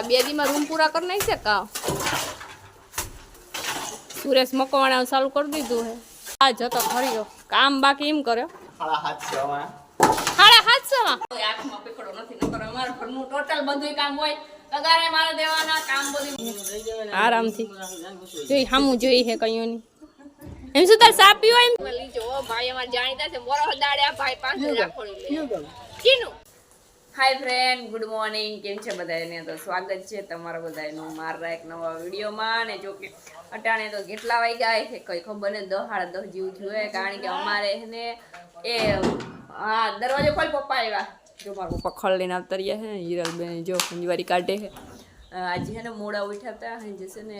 આ બે દીમાં રૂમ પૂરા કરી નાખશે કા? સુરેશ મકવાણા ચાલુ કરી દીધું હે. આ જતો ખરીયો કામ બાકી એમ કર્યો. સાડા સાતસોમાં કોઈ આંખમાં પીકડો નથી નકર અમારા ઘરનું ટોટલ બધું કામ હોય. પગારે મારે દેવાના કામ બધું આરામથી. જોઈ હામું જોઈ હે કયો ની એમ શું તાર સાપ પીવો એમ? લીજો ભાઈ અમારે જાણીતા છે મોરો દાડ્યા ભાઈ પાસે રાખોડી લે. કીનું હાય ફ્રેન્ડ ગુડ મોર્નિંગ કેમ છે બધાને તો સ્વાગત છે તમારા બધાનું મારા એક નવા વિડીયોમાં. ને જો કે અટાણે તો કેટલા વાગ્યા છે? કંઈ ખબર ને, દહ, સાડા દહ જેવું હોય કારણ કે અમારે એને એ, હા, દરવાજો ખોલ પપ્પા આવ્યા. જો મારા પપ્પા ખોલ લઈને આવતા રહ્યા છે હિરલબેન જો ખંજવારી કાઢે છે. આજે છે ને મોડા ઉઠ્યા હતા જે છે ને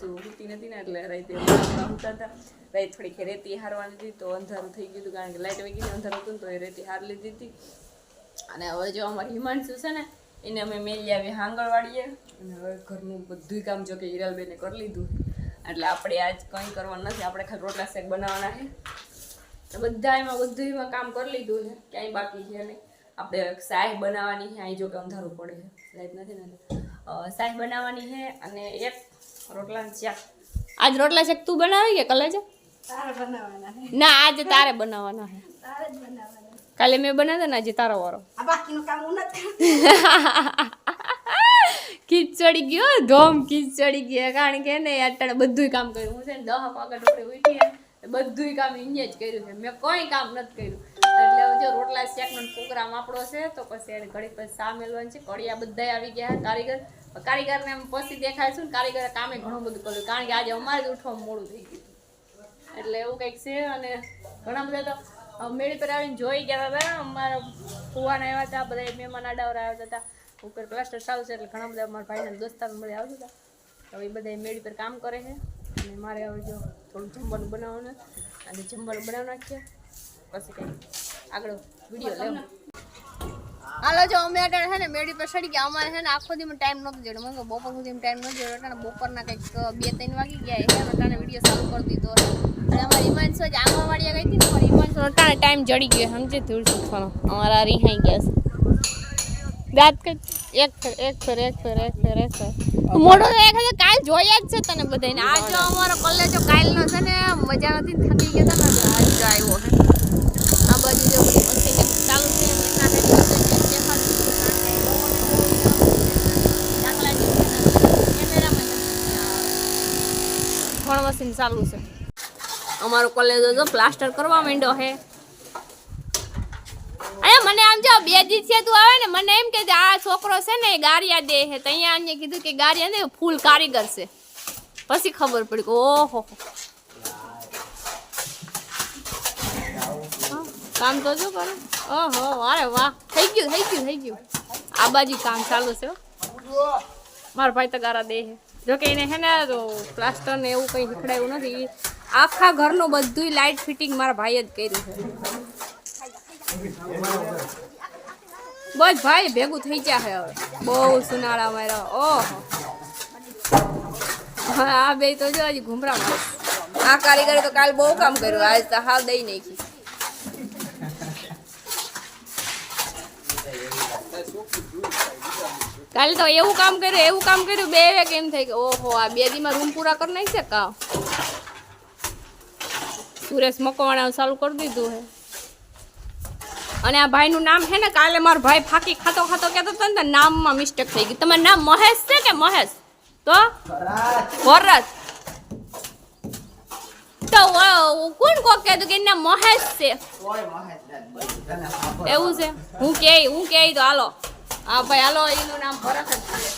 શું ઉઠતી નથી ને, એટલે રાતે ઉઠતા હતા. રાત થોડીક રેતી હારવાની હતી તો અંધારું થઈ ગયું હતું, કારણ કે લાઇટ વાગી ગઈ અંધારું હતું ને, તો એ રેતી હાર લીધી હતી. અને હવે જો અમારી હિમાંશુ છે ને એને અમે મેલી આવી આંગણવાડીએ અને હવે ઘરનું બધું કામ જો કે હિરાલબેને કરી લીધું. એટલે આપણે આજ કંઈ કરવાનું નથી આપણે ખાલી રોટલા શેક બનાવવાના છે. તો બધા એમાં બધું એમાં કામ કરી લીધું છે ક્યાંય બાકી છે નહીં. આપણે શાય બનાવવાની છે અહીં જો કે અંધારું પડે છે લાઈટ નથી ને. અ, બનાવવાની છે અને એક રોટલા શાક. આજ રોટલા શાક તું બનાવી કે કલેજ તારે બનાવવાના ના આજે તારે બનાવવાના છે. કાલે મેં બનાવ્યા ને આજે તારો વારો બાકીનું કામ હું ખીચડી ગયો ધોમ ખીચડી ગયા કારણ કે ને અત્યારે બધુંય કામ કર્યું હું છે ને દહ વાગે ડોક્ટરે ઉઠી ને બધું કામ એને જ કર્યું છે મેં કોઈ કામ નથી કર્યું એટલે જો રોટલા શેકનો પ્રોગ્રામ આપણો છે તો પછી એને ઘડી પછી સા મેળવાનું છે કડિયા બધા આવી ગયા કારીગર કારીગરને એમ પછી દેખાય છે ને કારીગરે કામે ઘણું બધું કર્યું કારણ કે આજે અમારે જ ઉઠવા મોડું થઈ ગયું એટલે એવું કંઈક છે અને ઘણા બધા તો મેળી પર આવીને જોઈ ગયા હતા. અમારા ફુવાના આવ્યા હતા બધા મહેમાન આડાવરા આવ્યા હતા. ઉપર પ્લાસ્ટર ચાલુ છે એટલે ઘણા બધા અમારા ભાઈના દોસ્તારો મળે આવતા હતા. હવે એ બધા મેળી પર કામ કરે છે. અને મારે હવે જો થોડું જમવાનું બનાવવાનું અને જમવાનું બનાવી નાખીએ પછી કંઈ આગળ વીડિયો લેવું. હાલો જો અમે અટાણે છે ને મેળી પર સડી ગયા. અમારે છે ને આખો દીમાં ટાઈમ નહોતો જોડે મને બપોર સુધી ટાઈમ નહોતો જોડે અટાણે બપોરના કંઈક બે ત્રણ વાગી ગયા એટલે અટાણે વીડિયો ચાલુ કરી દીધો. અને અમારી ઈમાનસો જ આંગણવાડીયા ગઈ હતી ને, અમારી ઈમાનસો અટાણે ટાઈમ જડી ગયો. સમજે ધૂળ સુખવાનો. અમારા રિહાઈ ગયા છે. દાંત કઈ, એક ફેર એક ફેર એક ફેર એક ફેર એક ફેર. મોટો એક હજાર કાલ જોયા જ છે તને બધાને આ જો અમારો કોલેજો કાલનો છે ને, મજા નથી થકી ગયા ને આજ આવ્યો આ બાજુ જો બધી મસ્તી કે ચાલુ છે એમના ને મશીન ચાલુ છે. અમારો કોલેજ જો પ્લાસ્ટર કરવા માંડ્યો હે. અરે મને આમ જો બે દી છે તું આવે ને, મને એમ કે આ છોકરો છે ને ગારિયા દે હે. તો અહીંયા અમને કીધું કે ગારિયા ને ફૂલ કારીગર છે. પછી ખબર પડી કે ઓહો. હો. કામ તો જો કરે. ઓહો અરે વાહ. થઈ ગયું થઈ ગયું થઈ ગયું. આ બાજુ કામ ચાલુ છે હો. મારો ભાઈ તો ગારા દે છે જો કે એને છે ને તો પ્લાસ્ટર ને એવું કંઈ શીખડાયું નથી. આખા ઘરનું બધું લાઇટ ફિટિંગ મારા ભાઈએ જ કર્યું છે. બસ ભાઈ ભેગું થઈ ગયા છે હવે. બહુ સુનાળા મારા ઓહો. આ બે તો જો હજી ઘૂમરા આ કારીગરે તો કાલ બહુ કામ કર્યું. આજ તો હાલ દઈ નાખી. કાલે તો એવું કામ કર્યું એવું કામ કર્યું બે વે કેમ થઈ કે ઓહો આ બે દીમાં રૂમ પૂરા કરી નાખશે કા? સુરેશ મકવાણા ચાલુ કરી દીધું હે. અને આ ભાઈનું નામ છે ને કાલે મારો ભાઈ ફાકી ખાતો ખાતો કહેતો હતો ને નામમાં મિસ્ટેક થઈ ગઈ તમારું નામ મહેશ છે કે મહેશ? તો? ભરત. તો કોણ કોક કહેતું કે એના મહેશ છે. એવું છે? હું કે હું કે તો હાલો. હા, ભાઈ, હાલો, એનું નામ ભરત જ છે.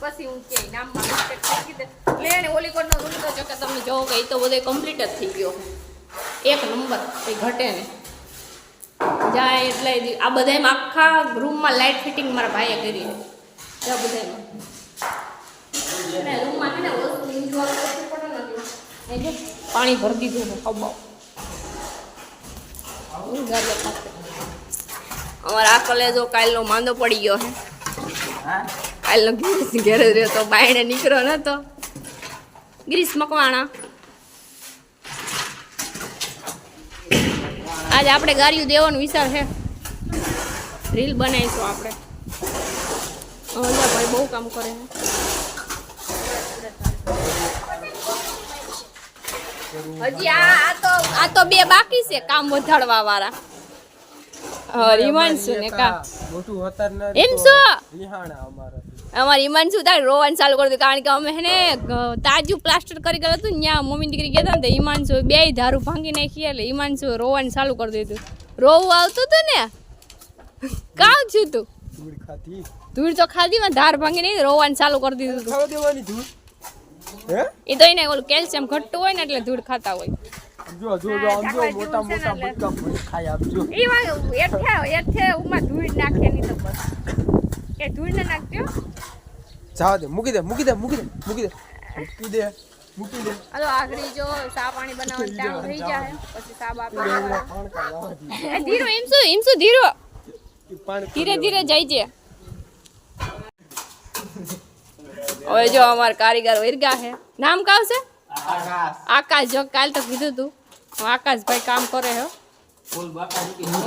પછી હું કે, નામમાં મિસ્ટેક થઈ તે જો કે તમે કે એ તો બધો કમ્પ્લીટ જ થઈ ગયો. એક નંબર કંઈ ઘટે ને. જાય એટલે આ બધામાં આખા રૂમમાં લાઇટ ફિટિંગ મારા ભાઈએ કરી છે. પાણી ભરી દીધું ખબર અમારા આ કલેજો કાલનો માંદો પડી ગયો હે? કાલનો ગિરીશ જ રહ્યો તો બાયણે નીકળ્યો નતો ગિરીશ મકવાણા. આજે આપણે ગાડીઓ દેવાનો વિચાર છે. રીલ બનાવીશું આપણે. ભાઈ બહુ કામ કરે હજી આ તો આ તો બે બાકી છે કામ વધારવા વાળા હિમાંશુ ને કા? મોટું હોતર એમ શું અમારા રોવાનું ચાલુ કરી દીધું. કારણ કે અમે હે તાજું પ્લાસ્ટર કરી ગયેલું હતું ત્યાં મમ્મી દીકરી ગયા હતા ને તો ઈમાનસુ બે ધારું ભાંગી નાખી એટલે હિમાંશુ રોવાનું ચાલુ કરી દીધું. રોવું આવતું હતું ને? કામ છું તું? ધૂળ ખાધી. ધૂળ તો ખાધી માં ધાર ભાંગી નહીં રોવાનું ચાલુ કરી દીધું ખાવા દેવાની ધૂળ? હે? એ તો એને ઓલું કેલ્શિયમ ઘટતું હોય ને એટલે ધૂળ ખાતા હોય. જો જો જો આમ જો મોટા મોટા બટકા ભરી ખાઈ આપજો. એ વાગે એઠે એઠે ઉમાં ધૂળ નાખે નહીં તો બસ. કે ધૂળ ના નાખજો. જાવા દે મૂકી દે મૂકી દે મૂકી દે મૂકી દે. મૂકી દે મૂકી દે. હાલો આખરી જો ચા પાણી બનાવવાનું ટાઈમ થઈ જાય. પછી ચા બાપ પીવા. પાણ કાઢવા દે. એ ધીરો એમ શું એમ શું ધીરો. ઈ પાણ ધીરે ધીરે જાય છે હવે જો અમાર કારીગર વિરગા છે નામ કાવ છે? આકાશ. આકાશ જો કાલ તો કીધું તું. આકાશભાઈ કામ કરે હે.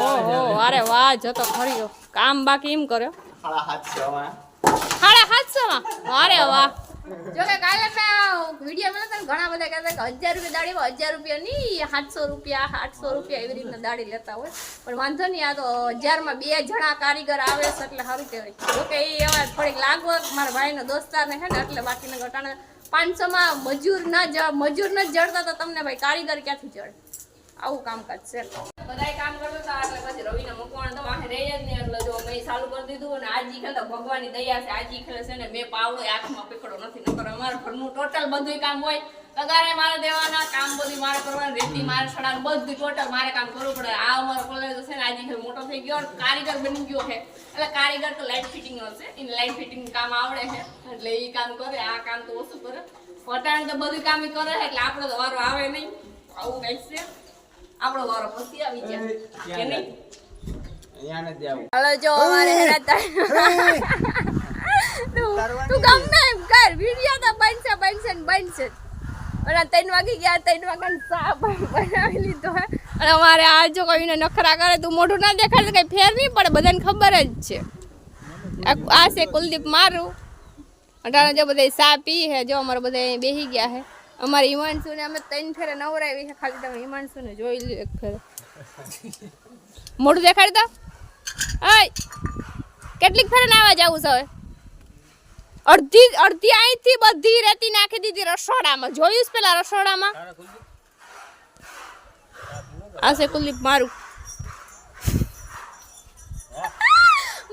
ઓહો અરે વાહ જો તો ખરી કામ બાકી એમ કર્યો સાડા સાતસો માં અરે વાહ. જોકે કાલે મેં વીડિયો બનાવતા ને ઘણા બધા કહેતા કે હજાર રૂપિયા દાડીમાં હજાર રૂપિયા નહીં સાતસો રૂપિયા આઠસો રૂપિયા એવી રીતના દાડી લેતા હોય. પણ વાંધો નહીં આ તો હજારમાં બે જણા કારીગર આવે છે એટલે સારું કહેવાય. જોકે એ એવા થોડીક લાગવગ મારા ભાઈનો દોસ્તારને છે ને એટલે બાકીના ઘટાણા પાંચસોમાં મજૂર ના જ, મજૂર ન જડતા તો તમને ભાઈ કારીગર ક્યાંથી જડે આવું કામકાજ છે. બધાય કામ કરતો હતા, એટલે પછી રવિને મૂકવાનું તો વાંહે રહી જ નહીં. એટલે જો મેં ચાલુ કરી દીધું અને આજી ખેલ તો ભગવાનની દયા છે. આજી ખેલ છે ને મેં પાવડો આંખમાં પકડો નથી. નકર અમારા ઘરનું ટોટલ બધું કામ હોય. પગારે મારે દેવાના, કામ બધું મારે કરવાનું, રેતી, મારે છડાનું બધું ટોટલ મારે કામ કરવું પડે. આ અમારો કોલેજ છે ને આજી ખેલ મોટો થઈ ગયો કારીગર બની ગયો છે. એટલે કારીગર તો લાઇટ ફિટિંગ હશે એને લાઇટ ફિટિંગ કામ આવડે છે. એટલે એ કામ કરે, આ કામ તો ઓછું કરે. પોતાને તો બધું કામ કરે છે, એટલે આપણો તો વારો આવે નહીં. આવું કંઈક છે. આપણો વારો પછી આવી જાય કે નહીં? અહીંયા નથી આવું. હાલો જો અમારે હેરાતા તું તું ગમે એમ કર. વિડિયો તો બનશે બનશે ને બનશે જ. અને ત્રણ વાગી ગયા ત્રણ વાગ્યા ચા પણ બનાવી લીધો હે. અને અમારે આ જો કોઈને નખરા કરે તું મોઢું ના દેખાડે તો કઈ ફેર નહીં પડે બધાને ખબર જ છે. આ- આ છે કુલદીપ મારું. અટાણે જો બધા ચા પી હે જો અમારે બધા અહીં બેસી ગયા હે અમારે હિમાંશુ ને અમે ત્રણ ફેરે નવરાવી છે ખાલી તમે હિમાંશુ ને જોઈ લો એક ફેરે. મોઢું દેખાડતા આય કેટલીક ફેરે નાવા જવું છે હવે. અડધી અડધી અહીંથી બધી રેતી નાખી દીધી રસોડામાં. જોયું છે પેલા રસોડામાં? આ છે કુલદીપ મારું.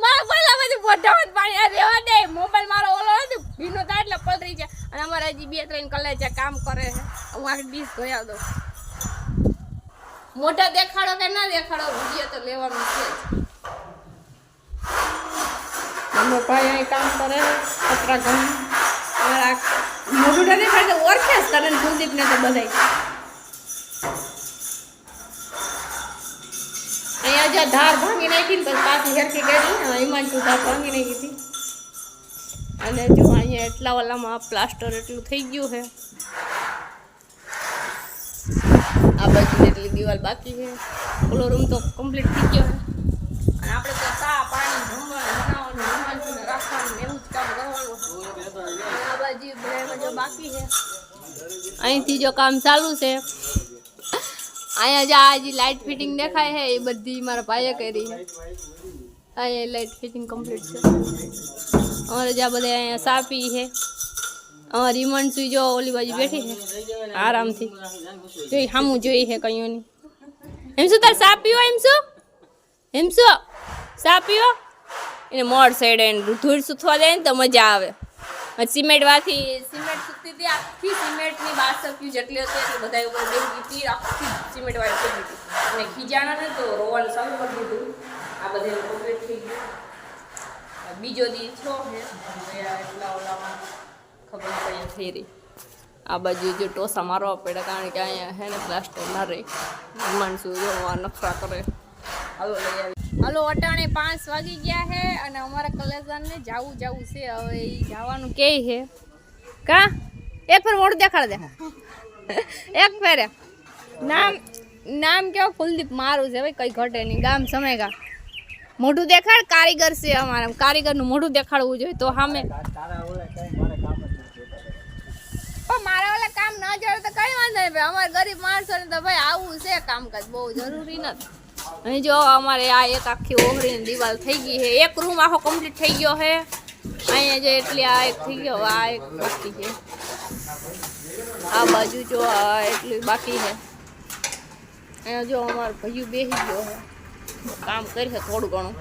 મારા બોલા બધું મોઢામાં પાણી રેવા દે મોબાઈલ મારો ઓલો હતો ભીનો થાય એટલે પલરી છે અને બે ત્રણ કલાક કામ કરે છે. હું આખી ડીશ ધોયા દઉં. મોઢા દેખાડો કે ના દેખાડો, વીડિયો તો લેવાનું છે અમે ભાઈ અહીં કામ કરે, કચરા કામ અમારા મોઢું ના દેખાડે તો ઓળખે જ કરે કુલદીપને તો બધા અહીંયા જ્યાં ધાર ભાંગી નાખી ને પછી હેરથી કરી હિમાંશુ ધાર ભાંગી નાખી હતી. અને અહીંયા એટલા વાલામાં પ્લાસ્ટર એટલું થઈ ગયું છે. આ બાજુ જેટલી દિવાલ બાકી છે. ઓલો રૂમ તો કમ્પ્લીટ થઈ ગયો છે. અને આપણે તો ચા, પાણી, જમવાનું, બનાવવાનું હિમાંશુને રાખવાનું, ને એવું જ કામ કરવાનું. અને આ બાજુ બધામાં જો બાકી છે. અહીંથી જો કામ ચાલુ છે. અહીંયા જે આ જે લાઇટ ફિટિંગ દેખાય છે, એ બધી મારા ભાઈએ કરી છે. અહીંયા લાઇટ ફિટિંગ કમ્પ્લીટ છે અમારે જ્યાં બધા અહીંયા સાપી છે અમારી હિમાંશુ જો ઓલી બાજુ બેઠી છે આરામથી જોઈ સામું જોઈ છે કયો નહીં એમ શું તાર સા પીવો એમ શું એમ શું સા પીવો એને મોડ સાઈડ એને ધૂળ સુથવા દે ને તો મજા આવે સિમેન્ટ વાથી સિમેન્ટ સુકતી હતી આખી સિમેન્ટની બાર સપ્યું જેટલી હતી એટલી બધા ઉપર બેસી હતી આખી સિમેન્ટ વાળી થઈ ગઈ હતી અને ખીજાણા ને તો રોવાનું ચાલુ કરી દીધું આ બધે કમ્પ્લીટ થઈ ગયું બીજો દી છો. હે એટલા ઓલામાં ખબર કઈ થઈ રહી આ બાજુ જો ટોસા મારવા પડે કારણ કે અહીંયા હે ને પ્લાસ્ટર ના રહે માણસો જો આ નખરા કરે. હાલો લઈ આવી. હાલો અટાણે પાંચ વાગી ગયા છે અને અમારા કલેજાને જાવું જાવું છે. હવે એ જવાનું કે છે. કા? એક ફેર મોડું દેખાડ દે. એક ફેરે. નામ નામ કેવો? કુલદીપ મારું છે ભાઈ કઈ ઘટે નહીં. ગામ સમેગા મોઢું દેખાડ, કારીગર છે અમારા. કારીગરનું મોઢું દેખાડવું જોઈએ તો સામે. પણ મારા ઓલા કામ ન જડે તો કઈ વાંધો નહીં, ભાઈ. અમારે ગરીબ માણસોને તો ભાઈ આવું છે કામકાજ, બહુ જરૂરી નથી. અહીં જો અમારે આ એક આખી ઓહરીની દિવાલ થઈ ગઈ છે. એક રૂમ આખો કમ્પ્લીટ થઈ ગયો છે. અહીંયા જે એટલી આ એક થઈ ગયો, આ એક બાકી છે. આ બાજુ જો આ એટલી બાકી છે. અહીંયા જો અમારો ભૈયું બેસી ગયો છે. કામ કરી થોડું ઘણું.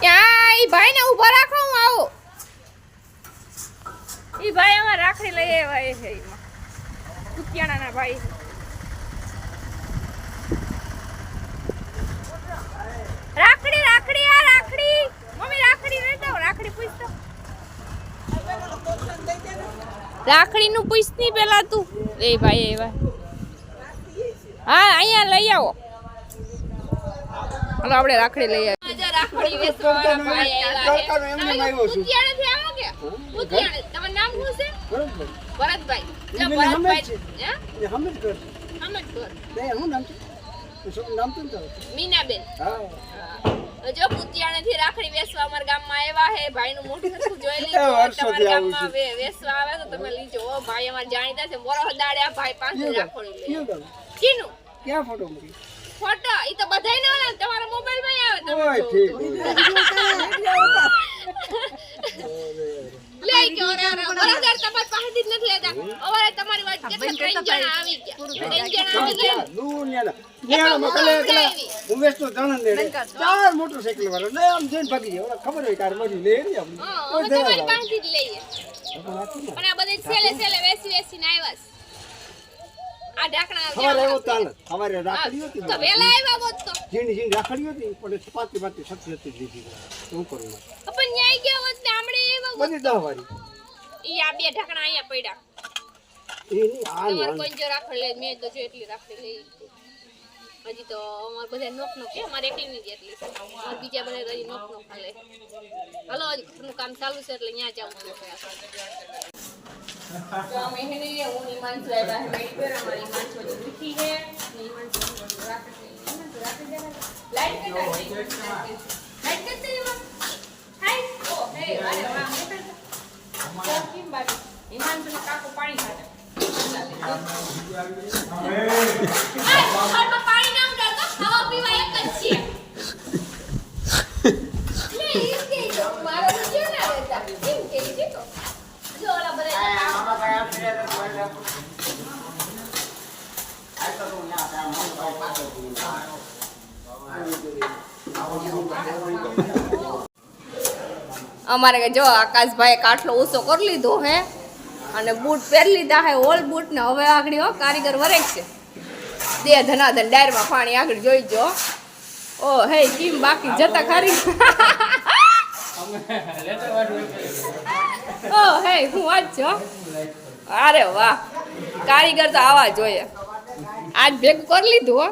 ક્યાં ને ઊભા રાખો, હું આવું. ઈ ભાઈ અમારે રાખડી લઈ આવ્યા એ છે. કુતિયાણાના ભાઈ રાખડી રાખડી, આ રાખડી. મમ્મી, રાખડી લઈ જાઓ રાખડી પૂછતો. રાખડી નું પૂછતી પેલા તું એ ભાઈ એ ભાઈ હા અહીંયા લઈ આવો હાલો આપણે રાખડી લઈ આવીએ રાખડી વેચવાવાળા ભાઈ આવ્યા છે. તમે તો કુતિયાણાથી આવો કે? કુતિયાણા. તમારું નામ શું છે? ભરતભાઈ. ભરતભાઈ. મીનાબેન હા. જો કુતિયાણાથી રાખડી વેસવા અમારા ગામમાં આવ્યા હે ભાઈનું મોઢું સરખું જોઈ લીધું તમારા ગામમાં વેસવા આવે તો તમે લીજો. ઓ ભાઈ અમારે જાણીતા છે મોરો દાડે આ ભાઈ પાસે રાખડી લે કીનું? ક્યાં ફોટો મૂકી? ફોટો? ઈ તો બધાય ને ઓલા તમારા મોબાઈલમાં આવે તમે ઓય ઠીક. કે ઓરે ઓરે બરાબર તમારી જ નથી લેતા. અમારે તમારી વાત કેટલા ત્રણ જણા આવી ગયા. ત્રણ જણા આવી ગયા. નિયાળામાં કલે કલે હું વેચતો જણન ને ચાર મોટરસાઇકલ વાળો. ને આમ જઈને ભાગી જાય. ખબર હોય કાર મરી લે ને આમ હા, તમારી પાસેથી જ લઈએ. પણ આ બધે છેલ્લે છેલ્લે વેસી વેસીને આવ્યા આ ઢાંકણા જેવા આવ્યો ચાલે રાખડી હતી તો વહેલા આવ્યા હોત તો. ઝીણી ઝીણી રાખડી હતી પણ છપાતી પાતી હતી દીધી શું કરું પણ ન્યાય ગયા હોત ને આમળે આવ્યા હોત બધી દહ વાળી ઈ આ બે ઢાંકણા અહીંયા પડ્યા. એ નહીં આ તમારે કોઈ જો રાખડ લે મેં તો જો એટલી રાખડી લઈ. હજી તો અમારે બધા નોક નોક છે અમારે એકલીની જ એટલી છે અમારે બીજા બધા તો હજી નોક નોક હાલે હાલો હજી ઘરનું કામ ચાલુ છે એટલે ત્યાં જવું છે તો અમે હે ને હું હિમાંશુ આવ્યા હે વેઇટ પર અમારી હિમાંશુ હજી ઉઠી છે ને હિમાંશુ બધું રાખડી લઈ હિમાંશુ રાખડી જરા લાઈટ કેટલા લાઈટ કેટલી એમાં હાય ઓ હે અરે વાહ મોટા કેમ બાકી હિમાંશુ ને કાકો પાણી ખાતા ઘરમાં પાણી ના ઉડાડતો ખાવા પીવા એક જ છે લે, એમ કે જો, મારો તો છે ને રહેતા. એમ કે છે તો. જો ઓલા બધા આમાં કઈ આપી દે તો કોઈ રાખો. આ તો તું ન્યા તારા મમ્મી પાસે પાછો અમારે કે જો આકાશભાઈ કાટલો ઊંચો કરી લીધો હે, અને બૂટ પહેરી લીધા હે, ઓલ બૂટ ને હવે આગળ હો, કારીગર વરેક છે. દે ધનાધન ડાયરમાં પાણી આગળ જોઈ જો ઓ, હે, કેમ બાકી જતા ખારી? ઓ, હે, હું આજ છો? અરે વાહ, કારીગર તો આવા જોઈએ. આજ ભેગું કરી લીધું હો.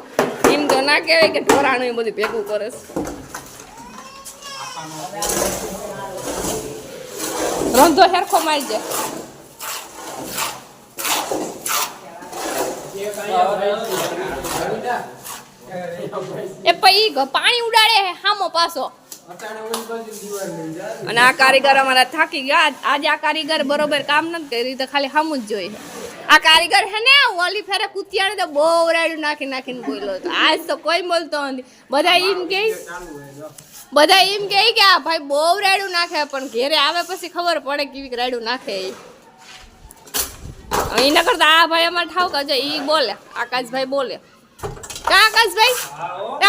એમ તો ના કહેવાય કે ઢોરાણું એ બધું ભેગું કરે છે. રંધો હેરખો મારી જાય એ પછી પાણી ઉડાડે હામો પાછો. અને આ કારીગર અમારા થાકી ગયા. આજે આ કારીગર બરોબર કામ નથી કરી તો ખાલી હામું જ જોઈએ આ કારીગર હે ને ઓલી ફેરે કુતિયાને તો બહુ રાયડું નાખી નાખીને બોલ્યો આજ તો કોઈ બોલતો નથી. બધા એમ કે બધા એમ કહે કે આ ભાઈ બહુ રાયડું નાખે પણ ઘેરે આવે પછી ખબર પડે કેવી રાયડું નાખે એ એના કરતા આ ભાઈ અમારે ઠાવકા છે એ બોલે આકાશભાઈ બોલે. કા આકાશભાઈ?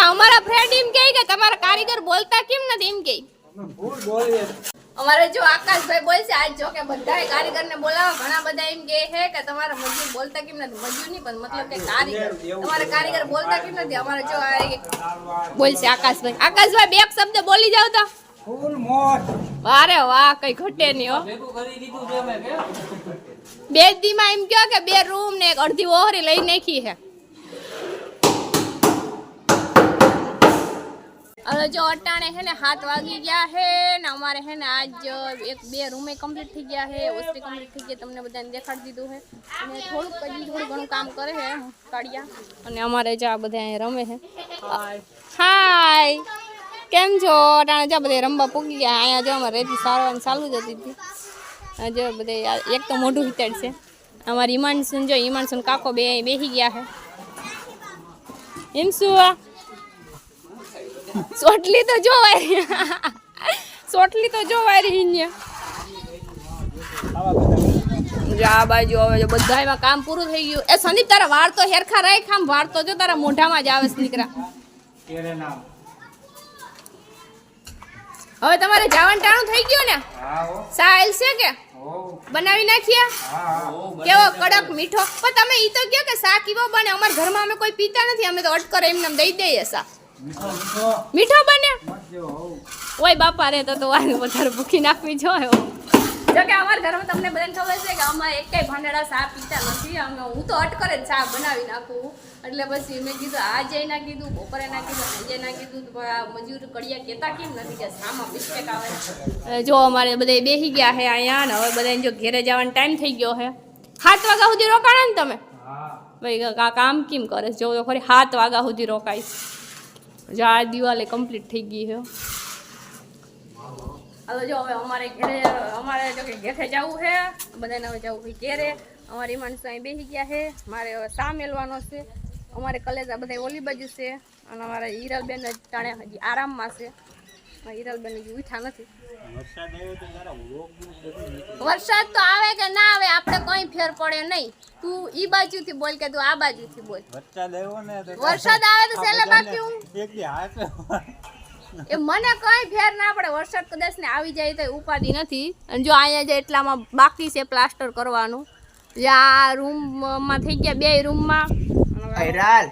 અમારા ફ્રેન્ડ એમ કહે કે તમારા કારીગર બોલતા કેમ નથી એમ કહે. અમારે જો આકાશભાઈ બોલશે આજ જો કે બધાય કારીગરને બોલાવો. ઘણા બધા એમ કહે છે કે તમારે મજૂર બોલતા કેમ નથી? મજૂર નહીં પણ મતલબ કે કારીગર. તમારે કારીગર બોલતા કેમ નથી? અમારે જો બોલશે આકાશભાઈ. આકાશભાઈ બે એક શબ્દ બોલી જાવ તો. ફૂલ અરે વાહ કઈ ઘટે નહીં હો. બે દીમાં એમ કયો કે બે રૂમ ને એક અડધી ઓહરી લઈ નાખી છે. હવે જો અટાણે હે ને હાથ વાગી ગયા હે ને અમારે હે ને આજ એક બે રૂમે કમ્પ્લીટ થઈ ગયા હે ઓસ્ટ્રી કમ્પ્લીટ થઈ ગયા તમને બધાને દેખાડી દીધું હે. અને થોડુંક હજી થોડું ઘણું કામ કરે હે કાઢિયા. અને અમારે જો આ બધા અહીંયા રમે હે. હાય કેમ છો? અટાણે જો બધા રમવા પૂગી ગયા. અહીંયા જો અમારે રેતી સારવાની ચાલુ જ હતી. હતી આ જો બધે આ એક તો મોઢું હિતાડ છે. અમારી ઈમાનસુન જો ઈમાનસુન કાકો બે બેસી ગયા હે. એમ શું સોટલી તો જોવાય. સોટલી તો જોવાય રહી જા આ બાજુ હવે જો બધા એમાં કામ પૂરું થઈ ગયું. એ સંદીપ તારા વાળ તો હેરખા રાખ આમ. વાળ તો જો તારા મોઢામાં જ આવે છે દીકરા હવે તમારે જાવન ટાણું થઈ ગયું ને? સાહેલ છે કે? બનાવી નાખ્યા? હા કેવો કડક મીઠો? પણ તમે ઈ તો કહો કે શાક એવો બને? અમારા ઘરમાં અમે કોઈ પીતા નથી. અમે તો અટકર એમને એમ દઈ દઈએ શાક મીઠો બન્યો હો ઓય બાપા રે તો તો વાર વધારે ભૂખી નાખવી જોઈએ. જો કે અમારા ઘરમાં તમને બધાને ખબર છે કે અમારે એકેય ભાંડડા ચા પીતા નથી. અમે હું તો અટકરે જ ચા બનાવી નાખું. એટલે પછી મેં કીધું આજે ના કીધું બપોરે ના કીધું સાંજે ના કીધું. તો આ મજૂર કડિયા કહેતા કેમ નથી કે શામાં મિસ્ટેક આવે? જો અમારે બધા બેસી ગયા છે અહીંયા ને હવે બધાને જો ઘેરે જવાનો ટાઈમ થઈ ગયો છે સાત વાગ્યા સુધી રોકાણા ને તમે? ભાઈ કામ કેમ કરે? જો ખરી સાત વાગ્યા સુધી રોકાઈશ જો આ દિવાલે કમ્પ્લીટ થઈ ગઈ છે. હાલો જો હવે અમારે ઘરે, અમારે જો કે ઘેઠે જવું છે, બધાને હવે જવું હોય ઘેરે. અમારી માણસો અહીં બેસી ગયા છે. મારે હવે શા મેલવાનો છે? અમારે કલેજા બધા ઓલી બાજુ છે અને અમારા હિરલબેન જાણે હજી આરામમાં છે. નથી. વરસાદ તો આવે કે ના આવે આપણે કોઈ ફેર પડે નહીં. તું ઈ બાજુથી બોલ કે તું આ બાજુથી બોલ. વરસાદ આવ્યો ને વરસાદ આવે તો બાકી હું. એ મને કઈ ફેર ના પડે. વરસાદ કદાચ ને આવી જાય તો ઉપાધિ નથી. અને જો અહીંયા જે એટલામાં બાકી છે પ્લાસ્ટર કરવાનું. જે આ રૂમમાં થઈ ગયા બે રૂમમાં હિરાલ